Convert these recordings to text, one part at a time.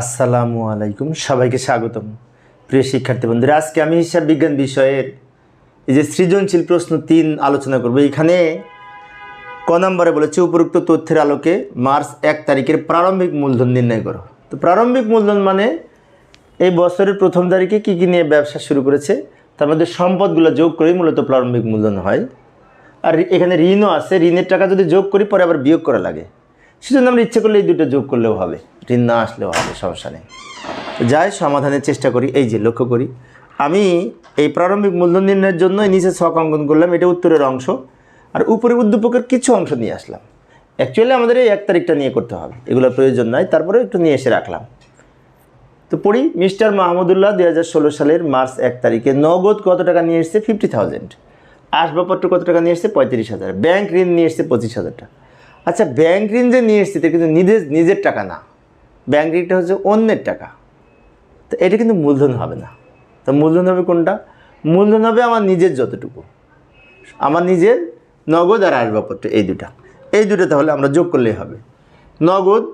আসসালামু আলাইকুম, সবাইকে স্বাগতম। প্রিয় শিক্ষার্থী বন্ধুরা, আজকে আমি হিসাব বিজ্ঞান বিষয়ের এই যে সৃজনশীল প্রশ্ন তিন আলোচনা করব। এখানে ক নম্বরে বলেছে, উপরোক্ত তথ্যের আলোকে মার্চ এক তারিখের প্রারম্ভিক মূলধন নির্ণয় করো। তো প্রারম্ভিক মূলধন মানে এই বছরের প্রথম তারিখে কী কী নিয়ে ব্যবসা শুরু করেছে, তার মধ্যে সম্পদগুলো যোগ করেই মূলত প্রারম্ভিক মূলধন হয়। আর এখানে ঋণও আছে, ঋণের টাকা যদি যোগ করি, পরে আবার বিয়োগ করা লাগে। সেজন্য আমরা ইচ্ছে করলে এই দুটো যোগ করলেও হবে। ঋণ না আসলেও হবে, সমস্যা নেই। যাই, সমাধানের চেষ্টা করি। এই যে, লক্ষ্য করি। আমি এই প্রারম্ভিক মূলধন নির্ণয়ের জন্য নিচে ছক অঙ্কন করলাম। এটা উত্তরের অংশ। আর উপরে উদ্দীপকের কিছু অংশ নিয়ে আসলাম। অ্যাকচুয়ালি আমাদের এই এক তারিখটা নিয়ে করতে হবে। এগুলোর প্রয়োজন নাই। তারপরে একটু নিয়ে এসে রাখলাম। তো পড়ি, মিস্টার মাহমুদুল্লাহ দুই হাজার ষোলো সালের মার্চ এক তারিখে নগদ কত টাকা নিয়ে এসেছে? ফিফটি থাউজেন্ড আসবাবপত্র কত টাকা নিয়ে এসেছে? পঁয়ত্রিশ হাজার। ব্যাংক ঋণ নিয়ে এসেছে পঁচিশ হাজার টাকা। আচ্ছা ব্যাংক ঋণ যে নিয়ে এসেছে, এটা কিন্তু নিজের নিজের টাকা না। ব্যাংক ঋণটা হচ্ছে অন্যের টাকা। তো এটা কিন্তু মূলধন হবে না। তো মূলধন হবে কোনটা? মূলধন হবে আমার নিজের যতটুকু। আমার নিজের নগদ আর আসবাবপত্র, এই দুটা। এই দুটো তাহলে আমরা যোগ করলেই হবে। নগদ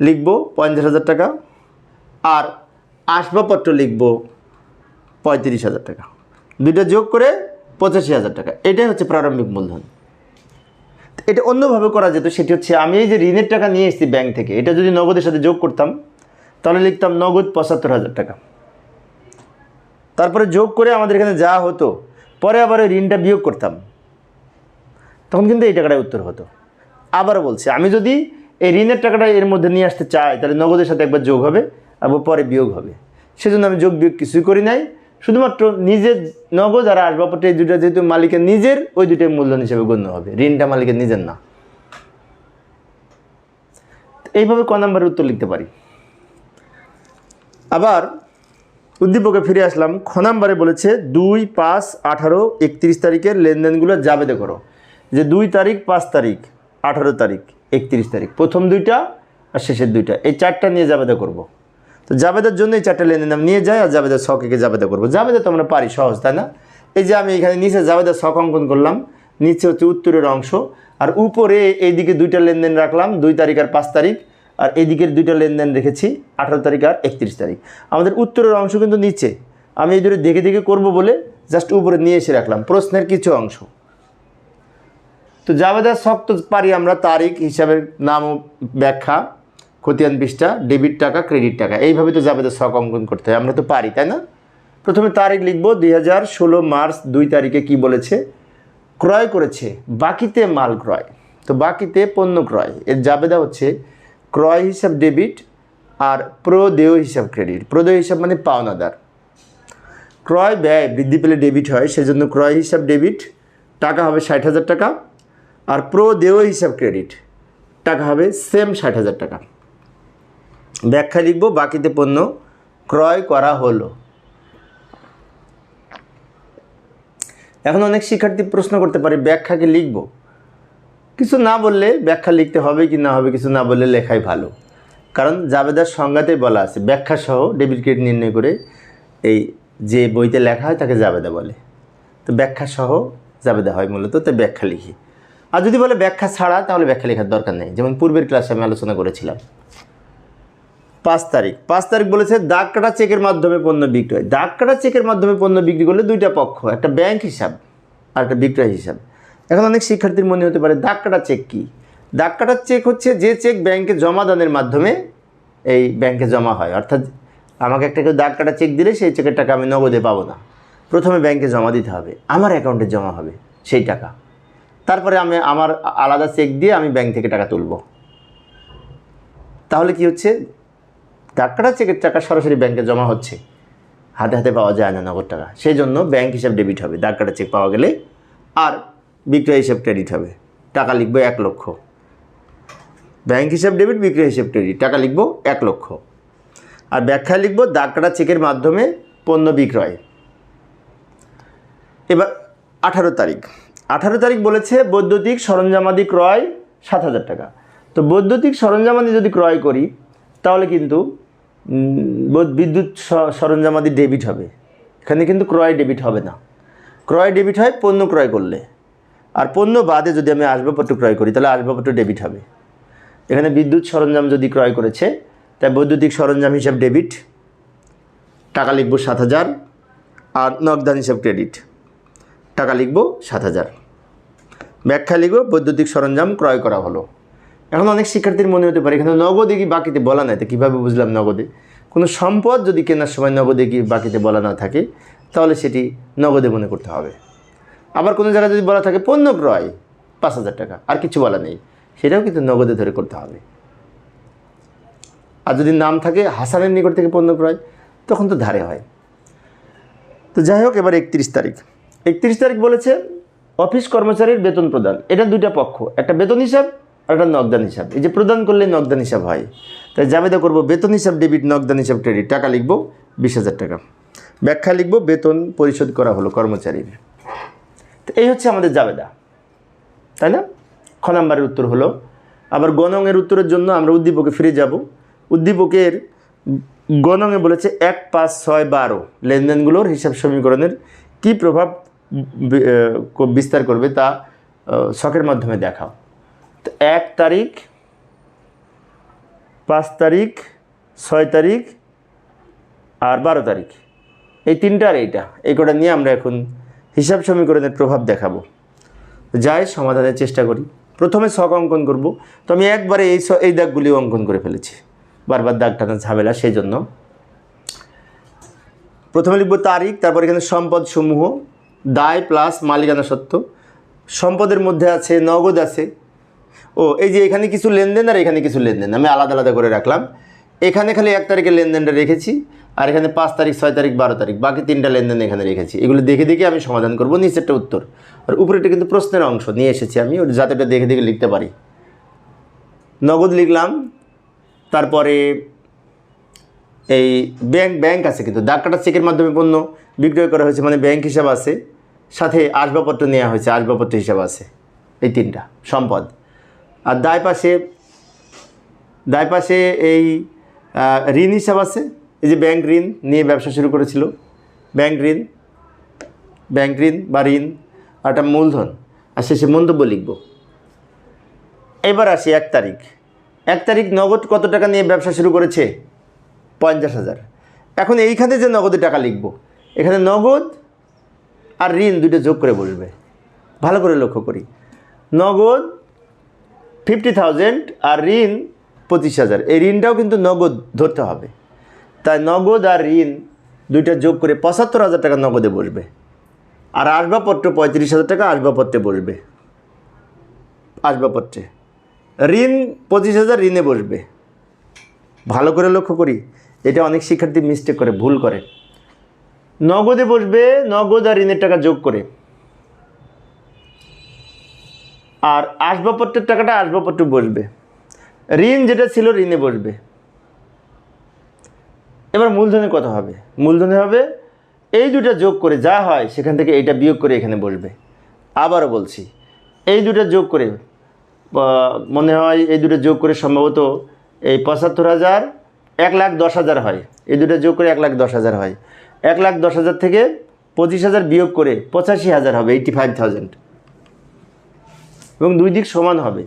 লিখব পঞ্চাশ হাজার টাকা, আর আসবাবপত্র লিখব পঁয়ত্রিশ হাজার টাকা। দুইটা যোগ করে পঁচাশি হাজার টাকা। এটাই হচ্ছে প্রারম্ভিক মূলধন। এটা অন্যভাবে করা যেত, সেটি হচ্ছে আমি এই যে ঋণের টাকা নিয়ে এসেছি ব্যাংক থেকে, এটা যদি নগদের সাথে যোগ করতাম, তাহলে লিখতাম নগদ পঁচাত্তর হাজার টাকা। তারপরে যোগ করে আমাদের এখানে যা হতো, পরে আবার ওই ঋণটা বিয়োগ করতাম। তখন কিন্তু এই টাকাটাই উত্তর হতো। আবার বলছি, আমি যদি এই ঋণের টাকাটা এর মধ্যে নিয়ে আসতে চাই, তাহলে নগদের সাথে একবার যোগ হবে, আবার পরে বিয়োগ হবে। সেজন্য আমি যোগ বিয়োগ কিছুই করি নাই। শুধুমাত্র নিজের নগদ আর আসবাবপত্র এই দুটা যেহেতু মালিকের নিজের, ওই দুটোই মূলধন হিসেবে গণ্য হবে। ঋণটা মালিকের নিজের না। এইভাবে ক নম্বরের উত্তর লিখতে পারি? আবার উদ্দীপকে ফিরে আসলাম। খ নাম্বারে বলেছে, দুই, পাঁচ, আঠারো, একত্রিশ তারিখের লেনদেনগুলো জাবেদে করো। যে দুই তারিখ, পাঁচ তারিখ, আঠারো তারিখ, একত্রিশ তারিখ। প্রথম দুইটা আর শেষের দুইটা। এই চারটা নিয়ে জাবেদা করব। তো জাবেদার জন্য এই চারটা লেনদেন আমি নিয়ে যাই আর জাবেদার শখকে জাবেদা করব। জাবেদা তো আমরা পারি সহজ, তাই না? এই যে আমি এখানে নিচে জাবেদার শখ অঙ্কন করলাম, নিচে হচ্ছে উত্তরের অংশ। আর উপরে এইদিকে দুইটা লেনদেন রাখলাম, দুই তারিখ আর পাঁচ তারিখ, আর এদিকের দুইটা লেনদেন রেখেছি, আঠারো তারিখ আর একত্রিশ তারিখ। আমাদের উত্তরের অংশ কিন্তু নিচে। আমি এই দুটো দেখে দেখে করব বলে জাস্ট উপরে নিয়ে এসে রাখলাম, প্রশ্নের কিছু অংশ। তো জাবেদার শখ তো পারি আমরা, তারিখ, হিসাবের নাম ব্যাখ্যা। খতিয়ান পৃষ্ঠা ডেবিট টাকা, ক্রেডিট টাকা। এইভাবে তো জাবেদার শখ অঙ্কন করতে হয়। আমরা তো পারি, তাই না? প্রথমে তারিখ লিখব, দুই হাজার ষোলো মার্চ দুই তারিখে কি বলেছে? ক্রয় করেছে, বাকিতে মাল ক্রয়। তো বাকিতে পণ্য ক্রয়। এর জাবেদা হচ্ছে ক্রয় হিসাব ডেবিট আর প্রদেয় হিসাব ক্রেডিট। প্রদেয় হিসাব মানে পাওনাদার। ক্রয় ব্যয় বৃদ্ধি পেলে ডেবিট হয়, সেজন্য ক্রয় হিসাব ডেবিট, টাকা হবে ষাট হাজার টাকা। আর প্রদেয় হিসাব ক্রেডিট, টাকা হবে সেম ষাট হাজার টাকা। ব্যাখ্যা লিখব, বাকিতে পণ্য ক্রয় করা হলো। এখন অনেক শিক্ষার্থী প্রশ্ন করতে পারে, ব্যাখ্যাকে লিখব। কিছু না বললে ব্যাখ্যা লিখতে হবে কি না হবে, কিছু না বললে লেখাই ভালো। কারণ জাবেদার সংজ্ঞাতেই বলা আছে ব্যাখ্যা সহ ডেবিট ক্রেডিট নির্ণয় করে এই যে বইতে লেখা হয় তাকে জাবেদা বলে। তো ব্যাখ্যা সহ জাবেদা হয় মূলত তাই ব্যাখ্যা লিখি। আর যদি বলে ব্যাখ্যা ছাড়া, তাহলে ব্যাখ্যা লেখার দরকার নেই। যেমন পূর্বের ক্লাসে আমি আলোচনা করেছিলাম। পাঁচ তারিখ। পাঁচ তারিখ বলেছে দাগ কাটা চেকের মাধ্যমে পণ্য বিক্রয় দাগ কাটা চেকের মাধ্যমে পণ্য বিক্রি করলে দুইটা পক্ষ, একটা ব্যাংক হিসাব আর একটা বিক্রয় হিসাব। এখন অনেক শিক্ষার্থীর মনে হতে পারে, দাগ কাটা চেক কী? দাগ কাটার চেক হচ্ছে যে চেক ব্যাংকে জমা দানের মাধ্যমে এই ব্যাংকে জমা হয়। অর্থাৎ আমাকে একটা কেউ দাগ কাটা চেক দিলে সেই চেকের টাকা আমি নগদে পাবো না। প্রথমে ব্যাংকে জমা দিতে হবে। আমার অ্যাকাউন্টে জমা হবে সেই টাকা। তারপরে আমি আমার আলাদা চেক দিয়ে আমি ব্যাংক থেকে টাকা তুলব। তাহলে কি হচ্ছে? দাগ কাটা চেকের টাকা সরাসরি ব্যাংকে জমা হচ্ছে। হাতে হাতে পাওয়া যায় না নগদ টাকা। সেই জন্য ব্যাংক হিসাব ডেবিট হবে। দাগ কাটা চেক পাওয়া গেলে আর বিক্রয় হিসাব ক্রেডিট হবে। টাকা লিখব এক লক্ষ। ব্যাংক হিসাব ডেবিট, বিক্রয় হিসাব ক্রেডিট। টাকা লিখব এক লক্ষ। আর ব্যাখ্যা লিখব দাগ কাটা চেকের মাধ্যমে পণ্য বিক্রয়। এবার আঠারো তারিখ। আঠারো তারিখ বলেছে বৈদ্যুতিক সরঞ্জামাদি ক্রয় সাত হাজার টাকা। তো বৈদ্যুতিক সরঞ্জামাদি যদি ক্রয় করি, তাহলে কিন্তু বিদ্যুৎ সরঞ্জামাদি ডেবিট হবে। এখানে কিন্তু ক্রয় ডেবিট হবে না। ক্রয় ডেবিট হয়, পণ্য ক্রয় করলে। আর পণ্য বাদে যদি আমি আসবাবপত্র ক্রয় করি, তাহলে আসবাবপত্র ডেবিট হবে। এখানে বিদ্যুৎ সরঞ্জাম যদি ক্রয় করেছে, তাই বৈদ্যুতিক সরঞ্জাম হিসাব ডেবিট, টাকা লিখব সাত হাজার, আর নগদান হিসাব ক্রেডিট, টাকা লিখব সাত হাজার। ব্যাখ্যা লিখব বৈদ্যুতিক সরঞ্জাম ক্রয় করা হলো। এখন অনেক শিক্ষার্থীর মনে হতে পারে, এখানে নগদে কি বাকিতে বলা নাই? তো কীভাবে বুঝলাম নগদে? কোনো সম্পদ যদি কেনার সময় নগদে কি বাকিতে বলা না থাকে, তাহলে সেটি নগদে মনে করতে হবে। আবার কোনো জায়গায় যদি বলা থাকে, পণ্য ক্রয়, পাঁচ হাজার টাকা, আর কিছু বলা নেই, সেটাও কিন্তু নগদে ধরে করতে হবে। আর যদি নাম থাকে, হাসানের নিকট থেকে পণ্য ক্রয়, তখন তো ধারে হয়। তো যাই হোক, এবার একত্রিশ তারিখ। একত্রিশ তারিখ বলেছে, অফিস কর্মচারীর বেতন প্রদান। এটা দুইটা পক্ষ। একটা বেতন হিসাব একটা নগদান হিসাব। এই যে প্রদান করলে নগদান হিসাব হয়। তাই জাবেদা করব, বেতন হিসাব, ডেবিট, নগদান হিসাব, ক্রেডিট। টাকা লিখব বিশ হাজার টাকা। ব্যাখ্যা লিখব, বেতন পরিশোধ করা হলো কর্মচারীর। তো এই হচ্ছে আমাদের জাবেদা। তাই না? খ নাম্বারের উত্তর হলো, আবার গণংয়ের উত্তরের জন্য আমরা উদ্দীপকে ফিরে যাব। উদ্দীপকের গণংয়ে বলেছে এক, পাঁচ, ছয়, বারো। লেনদেনগুলোর হিসাব সমীকরণের কী প্রভাব বিস্তার করবে তা শখের মাধ্যমে দেখাও। এক তারিখ, পাঁচ তারিখ, ছয় তারিখ আর বারো তারিখ। এই তিনটা আর এইটা। এই কটা নিয়ে আমরা এখন হিসাব সমীকরণের প্রভাব দেখাবো। যাই, সমাধানের চেষ্টা করি। প্রথমে ছক অঙ্কন করব। তো আমি একবারে এই এই দাগগুলি অঙ্কন করে ফেলেছি। বারবার দাগ টানা ঝামেলা, সেই জন্য। প্রথমে লিখব তারিখ, তারপর এখানে সম্পদ সমূহ, দায় প্লাস মালিকানা সত্ত্ব। সম্পদের মধ্যে আছে, নগদ আছে। ও, এই যে এখানে কিছু লেনদেন আর এখানে কিছু লেনদেন। আমি আলাদা আলাদা করে রাখলাম। এখানে খালি এক তারিখের লেনদেনটা রেখেছি আর এখানে পাঁচ তারিখ, ছয় তারিখ, বারো তারিখ, বাকি তিনটা লেনদেন এখানে রেখেছি। এগুলো দেখে দেখে আমি সমাধান করব, নিচেরটা উত্তর। আর উপরেটা কিন্তু প্রশ্নের অংশ, নিয়ে এসেছি আমি, ওর যাতে এটা দেখে দেখে লিখতে পারি। নগদ লিখলাম, তারপরে এই ব্যাংক ব্যাংক আছে কিন্তু দাগ কাটা চেকের মাধ্যমে পণ্য বিক্রয় করা হয়েছে মানে ব্যাংক হিসাব আছে, সাথে আসবাবপত্র নেওয়া হয়েছে, আসবাবপত্র হিসাব আছে, এই তিনটা, সম্পদ। আর দায় পাশে দায় পাশে এই ঋণ হিসাব আছে। এই যে ব্যাংক ঋণ নিয়ে ব্যবসা শুরু করেছিল। ব্যাংক ঋণ ব্যাংক ঋণ বা ঋণ আর একটা মূলধন। আর শেষে মন্তব্য লিখব। এবার আসি এক তারিখ। এক তারিখ নগদ কত টাকা নিয়ে ব্যবসা শুরু করেছে? পঞ্চাশ হাজার। এখন এইখানে যে নগদে টাকা লিখব, এখানে নগদ আর ঋণ দুটো যোগ করে বসবে। ভালো করে লক্ষ্য করি। নগদ ফিফটি থাউজেন্ড আর ঋণ পঁচিশ হাজার। এই ঋণটাও কিন্তু নগদ ধরতে হবে। তাই নগদ আর ঋণ দুইটা যোগ করে পঁচাত্তর হাজার টাকা নগদে বসবে। আর আসবাবপত্র পঁয়ত্রিশ হাজার টাকা আসবাবপত্রে বসবে। আসবাবপত্রে। ঋণ পঁচিশ হাজার ঋণে বসবে। ভালো করে লক্ষ্য করি, এটা অনেক শিক্ষার্থী মিস্টেক করে, ভুল করে। নগদে বসবে, নগদ আর ঋণের টাকা যোগ করে। আর আসবাবপত্রের টাকাটা আসবাবপত্র বসবে। ঋণ যেটা ছিল ঋণে বসবে। এবার মূলধনে কত হবে। মূলধনে হবে, এই দুটা যোগ করে যা হয় সেখান থেকে এইটা বিয়োগ করে এখানে বসবে। আবারও বলছি, এই দুটা যোগ করে মনে হয় এই দুটো যোগ করে সম্ভবত এই পঁচাত্তর হাজার, এক লাখ দশ হাজার হয়। এই দুটো যোগ করে এক লাখ দশ হাজার হয়। এক লাখ দশ হাজার থেকে পঁচিশ হাজার বিয়োগ করে পঁচাশি হাজার হবে এইটি ফাইভ থাউজেন্ড এবং দুই দিক সমান হবে।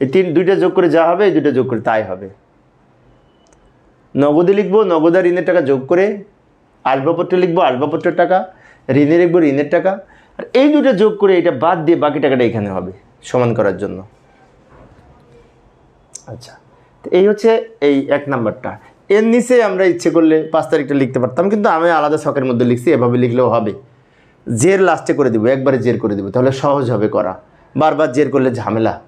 এই তিন, দুইটা যোগ করে যা হবে, এই দুটো যোগ করে তাই হবে। নগদে লিখব, নগদ আর ঋণের টাকা যোগ করে আসবাবপত্রে লিখব, আসবাবপত্রের টাকা, ঋণে লিখব, ঋণের টাকা। আর এই দুটো যোগ করে এটা বাদ দিয়ে বাকি টাকাটা এখানে হবে, সমান করার জন্য। আচ্ছা তো এই হচ্ছে এই এক নাম্বারটা। এর নিচে আমরা ইচ্ছে করলে পাঁচ তারিখটা লিখতে পারতাম, কিন্তু আমি আলাদা শখের মধ্যে লিখছি, এভাবে লিখলেও হবে। জের লাস্টে করে দিব, একবারে জের করে দেবো, তাহলে সহজ হবে করা। বারবার জের করলে ঝামেলা।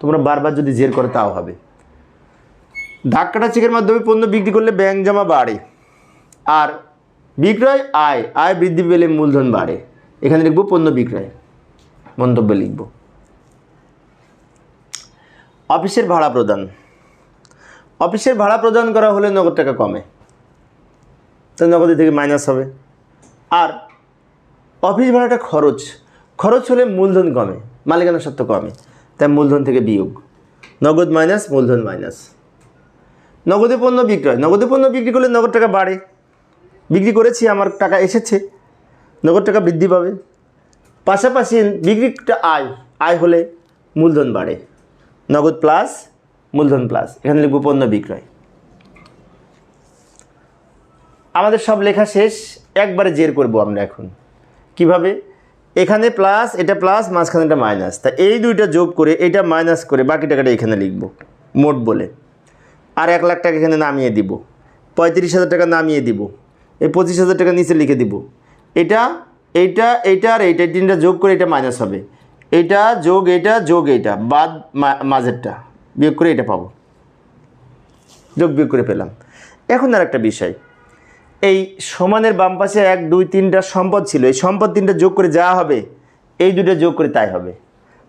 তোমরা বারবার যদি জের করে, তাও হবে। দাগ কাটা চেকের মাধ্যমে পণ্য বিক্রি করলে ব্যাংক জমা বাড়ে। আর বিক্রয় আয় আয় বৃদ্ধি পেলে মূলধন বাড়ে। এখানে লিখব পণ্য বিক্রয়। মন্তব্য লিখব। অফিসের ভাড়া প্রদান। অফিসের ভাড়া প্রদান করা হলে নগদ টাকা কমে। তো নগদে থেকে মাইনাস হবে। আর অফিস ভাড়াটা খরচ। খরচ হলে মূলধন কমে। মালিকানা সত্ত্ব কমে তাই মূলধন থেকে বিয়োগ। নগদ মাইনাস মূলধন মাইনাস। নগদে পণ্য বিক্রয়। নগদে পণ্য বিক্রি করলে নগদ টাকা বাড়ে। বিক্রি করেছি, আমার টাকা এসেছে। নগদ টাকা বৃদ্ধি পাবে। পাশাপাশি বিক্রিটা আয়। আয় হলে মূলধন বাড়ে। নগদ প্লাস, মূলধন প্লাস। এখানে লিখব পণ্য বিক্রয়। আমাদের সব লেখা শেষ। একবারে জের করব আমরা এখন। কীভাবে? এখানে প্লাস এটা প্লাস মাঝখানে এটা মাইনাস তা এই দুইটা যোগ করে এটা মাইনাস করে বাকি টাকাটা এখানে লিখব, মোট বলে। আর এক লাখ টাকা এখানে নামিয়ে দিব। পঁয়ত্রিশ হাজার টাকা নামিয়ে দিব। এই পঁচিশ হাজার টাকা নিচে লিখে দিব। এটা এইটা এইটা আর এইটা, এই তিনটা যোগ করে এটা মাইনাস হবে। এটা যোগ এটা, যোগ এইটা বাদ মাঝেরটা। বিয়োগ করে এটা পাবো। যোগ, বিয়োগ করে পেলাম। এখন আর একটা বিষয়। এই সমানের বাম পাশে এক, দুই, তিনটা সম্পদ ছিল। এই সম্পদ তিনটা যোগ করে যা হবে, এই দুটো যোগ করে তাই হবে।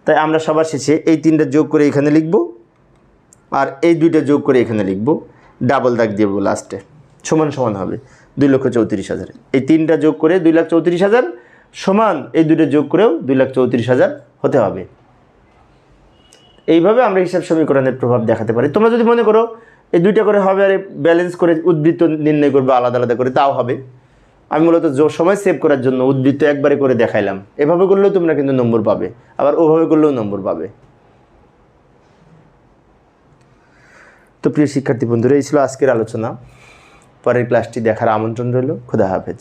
তাই আমরা সবার শেষে এই তিনটা যোগ করে এখানে লিখব আর এই দুইটা যোগ করে এখানে লিখব। ডাবল দাগ দেবো লাস্টে সমান সমান হবে, দুই লক্ষ চৌত্রিশ হাজার। এই তিনটা যোগ করে দুই লাখ চৌত্রিশ হাজার সমান এই দুটো যোগ করেও দুই লাখ চৌত্রিশ হাজার হতে হবে। এইভাবে আমরা হিসাব সমীকরণের প্রভাব দেখাতে পারি। তোমরা যদি মনে করো এই দুইটা করে হবে আর ব্যালেন্স করে উদ্বৃত্ত নির্ণয় করবে আলাদা আলাদা করে, তাও হবে। আমি মূলত জোর সময় সেভ করার জন্য উদ্বৃত্ত একবারে করে দেখাইলাম। এভাবে করলেও তোমরা কিন্তু নম্বর পাবে, আবার ওভাবে করলেও নম্বর পাবে। তো প্রিয় শিক্ষার্থী বন্ধুরা, এই ছিল আজকের আলোচনা। পরের ক্লাসটি দেখার আমন্ত্রণ রইল। খুদা হাফেজ।